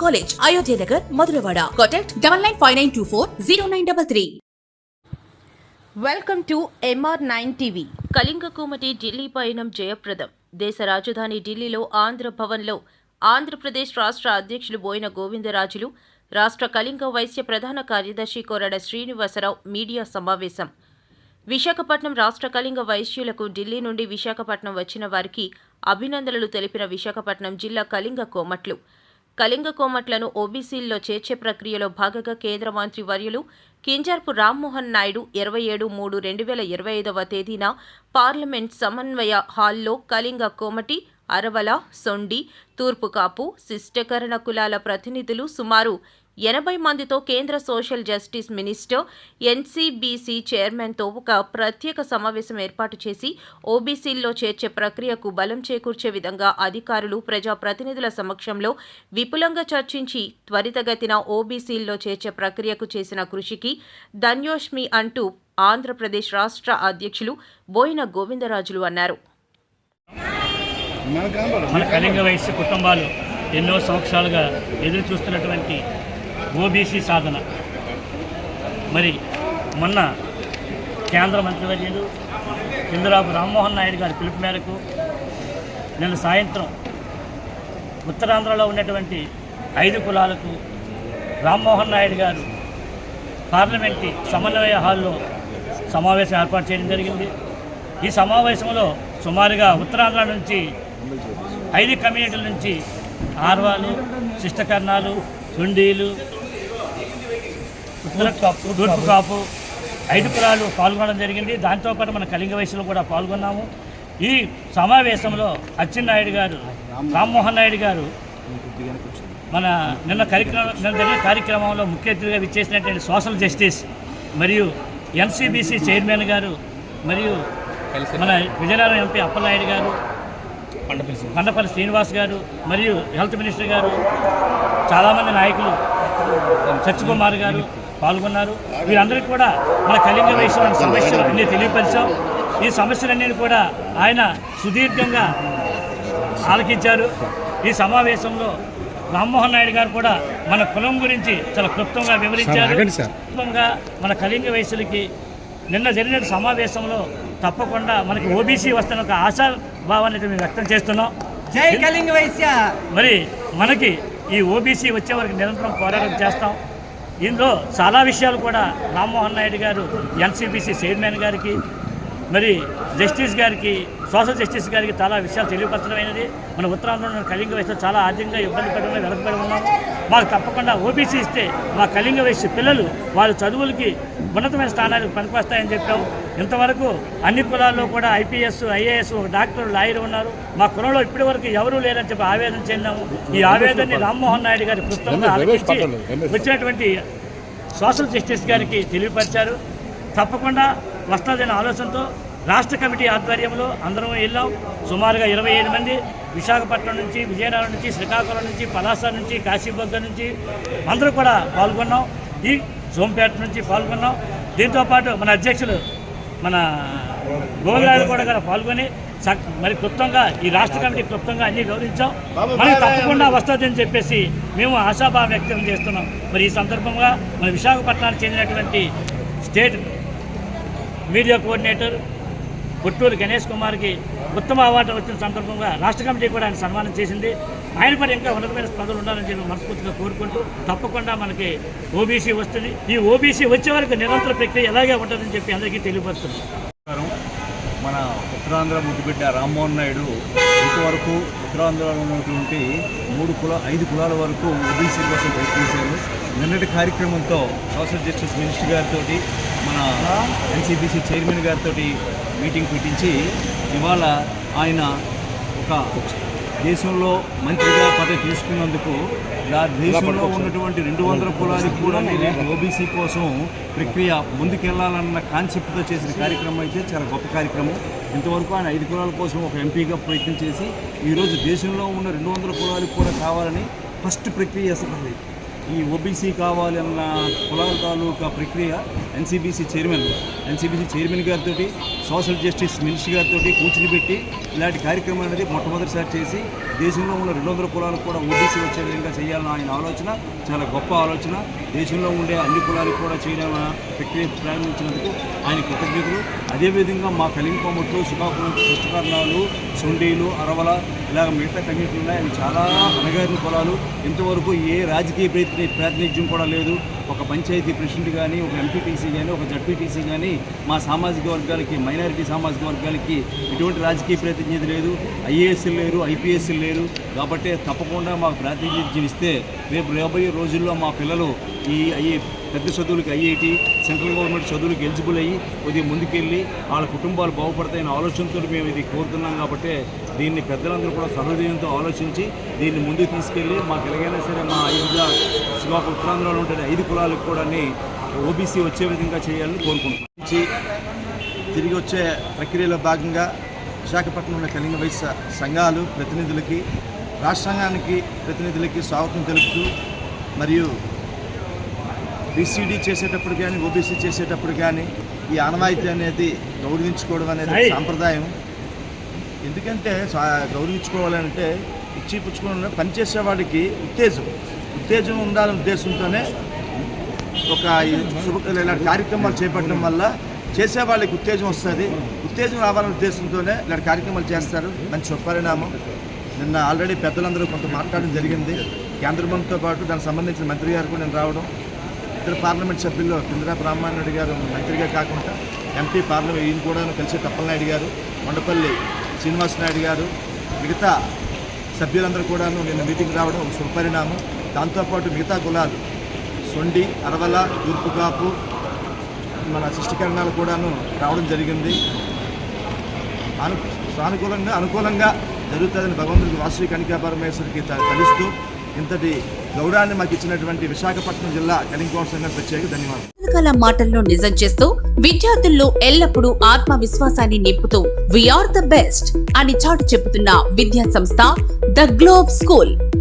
college Ayodhya Nagar Madhurawada contact double nine five nine two four zero nine double three welcome to MR nine TV Kalinga Komati Delhi పయనం జయప్రదం. దేశ రాజధాని ఢిల్లీలో ఆంధ్ర భవన్లో ఆంధ్రప్రదేశ్ రాష్ట్ర అధ్యక్షులు బోయిన గోవిందరాజులు రాష్ట్ర కళింగ వైశ్య ప్రధాన కార్యదర్శి కొరడ శ్రీనివాసరావు మీడియా సమావేశం. విశాఖపట్నం రాష్ట్ర కళింగ వైశ్యులకు ఢిల్లీ నుండి విశాఖపట్నం వచ్చిన వారికి అభినందనలు తెలిపిన విశాఖపట్నం జిల్లా కళింగ కోమట్లు. కళింగ కోమట్లను ఓబీసీల్లో చేర్చే ప్రక్రియలో భాగంగా కేంద్ర మంత్రి వర్యులు కింజార్పు రామ్మోహన్ నాయుడు ఇరవై ఏడు మూడు రెండు వేల ఇరవై ఐదవ తేదీన పార్లమెంట్ సమన్వయ హాల్లో కళింగ కోమటి అరవల సొండి తూర్పు కాపు శిష్టకరణ కులాల ప్రతినిధులు సుమారు ఎనభై మందితో కేంద్ర సోషల్ జస్టిస్ మినిస్టర్ ఎన్సీబీసీ చైర్మన్తో ఒక ప్రత్యేక సమావేశం ఏర్పాటు చేసి ఓబీసీల్లో చేర్చే ప్రక్రియకు బలం చేకూర్చే విధంగా అధికారులు ప్రజాప్రతినిధుల సమక్షంలో విపులంగా చర్చించి త్వరితగతిన ఓబీసీల్లో చేర్చే ప్రక్రియకు చేసిన కృషికి ధన్యోష్మి అంటూ ఆంధ్రప్రదేశ్ రాష్ట్ర అధ్యక్షులు బోయిన గోవిందరాజులు అన్నారు. మన కళింగ వయస్సు కుటుంబాలు ఎన్నో సంవత్సరాలుగా ఎదురు చూస్తున్నటువంటి ఓబీసీ సాధన. మరి మొన్న కేంద్ర మంత్రివర్యులు చంద్రబాబు రామ్మోహన్ నాయుడు గారి పిలుపు మేరకు నిన్న సాయంత్రం ఉత్తరాంధ్రలో ఉన్నటువంటి ఐదు కులాలకు రామ్మోహన్ నాయుడు గారు పార్లమెంట్ సమన్వయ హాల్లో సమావేశం ఏర్పాటు చేయడం జరిగింది. ఈ సమావేశంలో సుమారుగా ఉత్తరాంధ్ర నుంచి ఐదు కమ్యూనిటీల నుంచి ఆర్వాలు శిష్టకర్ణాలు చుండీలు తూర్పు కాపు ఐదు కులాలు పాల్గొనడం జరిగింది. దాంతోపాటు మన కళింగ వయసులో కూడా పాల్గొన్నాము. ఈ సమావేశంలో అచ్చెన్నాయుడు గారు రామ్మోహన్ నాయుడు గారు మన నిన్న కార్యక్రమం నిన్న జరిగిన కార్యక్రమంలో ముఖ్య అతిథిగా విచ్చేసినటువంటి సోషల్ జస్టిస్ మరియు ఎన్సీబీసీ చైర్మన్ గారు మరియు మన విజయనగరం ఎంపీ అప్పలనాయుడు గారు కొండపల్లి శ్రీనివాస్ గారు మరియు హెల్త్ మినిస్టర్ గారు చాలామంది నాయకులు సత్యకుమార్ గారు పాల్గొన్నారు. వీరందరికీ కూడా మన కళింగ వయసు సమస్యలు అన్నీ తెలియపరిచాం. ఈ సమస్యలన్నీ కూడా ఆయన సుదీర్ఘంగా ఆలకించారు. ఈ సమావేశంలో రామ్మోహన్ నాయుడు గారు కూడా మన కులం గురించి చాలా క్లుప్తంగా వివరించారు. క్లుప్తంగా మన కళింగ వయసులకి నిన్న జరిగిన సమావేశంలో తప్పకుండా మనకి ఓబీసీ వస్తున్న ఒక ఆశాభావాన్ని అయితే మేము వ్యక్తం చేస్తున్నాం. వైశ్య. మరి మనకి ఈ ఓబీసీ వచ్చే వరకు నిరంతరం పోరాటం చేస్తాం. ఇందులో చాలా విషయాలు కూడా రామ్మోహన్ నాయుడు గారు ఎన్సీబీసీ చైర్మన్ గారికి మరి జస్టిస్ గారికి సోషల్ జస్టిస్ గారికి చాలా విషయాలు తెలియపరచడమైనది. మన ఉత్తరాంధ్రలో కళింగ వయసులో చాలా ఆర్థికంగా ఇబ్బంది పడడం వెనకబడి ఉన్నాము మాకు తప్పకుండా ఓబీసీ ఇస్తే మా కళింగ వయసు పిల్లలు వాళ్ళ చదువులకి ఉన్నతమైన స్థానాలకు పనికొస్తాయని చెప్పాం. ఇంతవరకు అన్ని కులాల్లో కూడా ఐపీఎస్ ఐఏఎస్ ఒక డాక్టర్ లాయర్ ఉన్నారు. మా కులంలో ఇప్పటి వరకు ఎవరూ లేరని చెప్పి ఆవేదన చెందాము. ఈ ఆవేదనని రామ్మోహన్ నాయుడు గారి పుస్తకంగా ఆలోచించి వచ్చినటువంటి సోషల్ జస్టిస్ గారికి తెలియపరిచారు. తప్పకుండా వస్తుందనే ఆలోచనతో రాష్ట్ర కమిటీ ఆధ్వర్యంలో అందరం వెళ్ళాం. సుమారుగా ఇరవై మంది విశాఖపట్నం నుంచి విజయనగరం నుంచి శ్రీకాకుళం నుంచి పలాస నుంచి కాశీబొగ్గ నుంచి అందరూ కూడా పాల్గొన్నాం. ఈ సోంపేట నుంచి పాల్గొన్నాం. దీంతోపాటు మన అధ్యక్షులు మన గోవిరాజు కూడా కూడా పాల్గొని సక్- మరి క్లుప్తంగా ఈ రాష్ట్ర కమిటీ క్లుప్తంగా అన్ని గౌరవించాం. మనకి తప్పకుండా వస్తుందని చెప్పేసి మేము ఆశాభావం వ్యక్తం చేస్తున్నాం. మరి ఈ సందర్భంగా మన విశాఖపట్నానికి చెందినటువంటి state media coordinator Putturu Ganesh కుమార్కి ఉత్తమ అవార్డు వచ్చిన సందర్భంగా రాష్ట్ర కమిటీ కూడా ఆయన సన్మానం చేసింది. ఆయన పని ఇంకా ఉన్నతమైన పదవులు ఉండాలని చెప్పి మనస్ఫూర్తిగా కోరుకుంటూ తప్పకుండా మనకి ఓబీసీ వస్తుంది. ఈ ఓబీసీ వచ్చే వరకు నిరంతర ప్రక్రియ ఎలాగే ఉంటుందని చెప్పి అందరికీ తెలియపరుస్తుంది. మన ఉత్తరాంధ్ర ముద్దుబిడ్డ రామ్మోహన్ నాయుడు ఇంతవరకు ఉత్తరాంధ్రలో ఉన్నటువంటి మూడు కుల ఐదు కులాల వరకు ఓబీసీ కోసం ప్రయత్నించారు నిన్నటి కార్యక్రమంతో సోషల్ జస్టిస్ మినిస్టర్ గారితో మన ఎన్సీబీసీ చైర్మన్ గారితో మీటింగ్ పెట్టించి ఇవాళ ఆయన ఒక దేశంలో మంత్రిగా పదవి తీసుకున్నందుకు దేశంలో ఉన్నటువంటి రెండు వందల కులాలకు కూడా నేను ఓబీసీ కోసం ప్రక్రియ ముందుకెళ్ళాలన్న కాన్సెప్ట్తో చేసిన కార్యక్రమం అయితే చాలా గొప్ప కార్యక్రమం. ఇంతవరకు ఆయన ఐదు కులాల కోసం ఒక ఎంపీగా ప్రయత్నం చేసి ఈరోజు దేశంలో ఉన్న రెండు వందల కులాలకు కూడా కావాలని ఫస్ట్ ప్రక్రియ అసలు ఈ ఓబీసీ కావాలన్న కులాల తాలూకా ప్రక్రియ ఎన్సీబీసీ చైర్మన్ ఎన్సీబీసీ చైర్మన్ గారితో సోషల్ జస్టిస్ మినిస్టర్ గారితో కూర్చుని పెట్టి ఇలాంటి కార్యక్రమం అనేది మొట్టమొదటిసారి చేసి దేశంలో ఉన్న రెండు వందల కులాలకు కూడా ఓబీసీ వచ్చే విధంగా చేయాలన్న ఆయన ఆలోచన చాలా గొప్ప ఆలోచన. దేశంలో ఉండే అన్ని కులాలకు కూడా చేయడం ప్రక్రియ ప్రారంభించినందుకు ఆయన కృతజ్ఞతలు. అదేవిధంగా మా కలింగకొమ్మట్లు శ్రీకాకుళం పుష్కరణాలు సొండీలు అరవల ఇలాగ మిగతా కమ్యూనిటీలు ఉన్నాయి. అవి చాలా అణగారిన కులాలు. ఇంతవరకు ఏ రాజకీయ ప్రయత్న ప్రాతినిధ్యం కూడా లేదు. ఒక పంచాయతీ ప్రెసిడెంట్ కానీ ఒక ఎంపీటీసీ కానీ ఒక జడ్పీటీసీ కానీ మా సామాజిక వర్గాలకి మైనారిటీ సామాజిక వర్గాలకి ఎటువంటి రాజకీయ ప్రాతినిధ్యం లేదు. ఐఏఎస్లు లేరు ఐపీఎస్లు లేరు. కాబట్టి తప్పకుండా మాకు ప్రాతినిధ్యం ఇస్తే రేపు రాబోయే రోజుల్లో మా పిల్లలు ఈ ఐఏ పెద్ద చదువులకి ఐఐటి సెంట్రల్ గవర్నమెంట్ చదువులకు ఎలిజిబుల్ అయ్యి కొద్దిగా ముందుకెళ్ళి వాళ్ళ కుటుంబాలు బాగుపడతాయనే ఆలోచనతో మేము ఇది కోరుతున్నాం కాబట్టి దీన్ని పెద్దలందరూ కూడా సహృదయంతో ఆలోచించి దీన్ని ముందుకు తీసుకెళ్ళి మాకు ఎలాగైనా సరే మా ఐదు శివాకు ఉత్తరాంధ్రలో ఉండే ఐదు కులాలకు కూడా ఓబీసీ వచ్చే విధంగా చేయాలని కోరుకుంటున్నాం. నుంచి తిరిగి వచ్చే ప్రక్రియలో భాగంగా విశాఖపట్నంలో కలిగిన వయసు సంఘాలు ప్రతినిధులకి రాష్ట్రాంగానికి ప్రతినిధులకి స్వాగతం తెలుపుతూ మరియు బీసీడీ చేసేటప్పుడు కానీ ఓబీసీ చేసేటప్పుడు కానీ ఈ ఆనవాయితీ అనేది గౌరవించుకోవడం అనేది. సాంప్రదాయం. ఎందుకంటే గౌరవించుకోవాలంటే ఇచ్చి పుచ్చుకోవడం పనిచేసే వాడికి ఉత్తేజం. ఉత్తేజం ఉండాలనే ఉద్దేశంతోనే ఒక ఇలాంటి కార్యక్రమాలు చేపట్టడం వల్ల చేసే వాళ్ళకి ఉత్తేజం వస్తుంది. ఉత్తేజం రావాలనే ఉద్దేశంతోనే ఇలాంటి కార్యక్రమాలు చేస్తారు. మంచి శుభపరిణామం. నిన్న ఆల్రెడీ పెద్దలందరూ కొంత మాట్లాడడం జరిగింది. కేంద్ర మంత్రితో పాటు దానికి సంబంధించిన మంత్రి గారు కూడా నేను రావడం. ఇద్దరు పార్లమెంట్ సభ్యుల్లో కిందరా బ్రహ్మారెడ్డి గారు మంత్రిగా కాకుండా ఎంపీ పార్లమెంట్ ఈయన కూడా కలిసి తప్పలనాయుడు గారు కొండపల్లి శ్రీనివాస నాయుడు గారు మిగతా సభ్యులందరూ కూడాను నిన్న మీటింగ్ రావడం ఒక శుభపరిణామం. దాంతోపాటు మిగతా కులాలు సొండి అరవల తూర్పుకాపు మన శిష్టికరణాలు కూడాను రావడం జరిగింది. అను సానుకూలంగా అనుకూలంగా జరుగుతుందని భగవంతుడికి వాసు కనికా పరమేశ్వరికి తలుస్తూ ఇంతటి గౌరవాన్ని మాకు ఇచ్చినటువంటి విశాఖపట్నం జిల్లా కలింకోట సంఘం ప్రత్యేక ధన్యవాదాలు. పథకాల మాటల్లో నిజం చేస్తూ విద్యార్థుల్లో ఎల్లప్పుడూ ఆత్మవిశ్వాసాన్ని నింపుతూ వీఆర్ ద బెస్ట్ అని చాటు చెబుతున్న విద్యా సంస్థ ద గ్లోబ్ స్కూల్.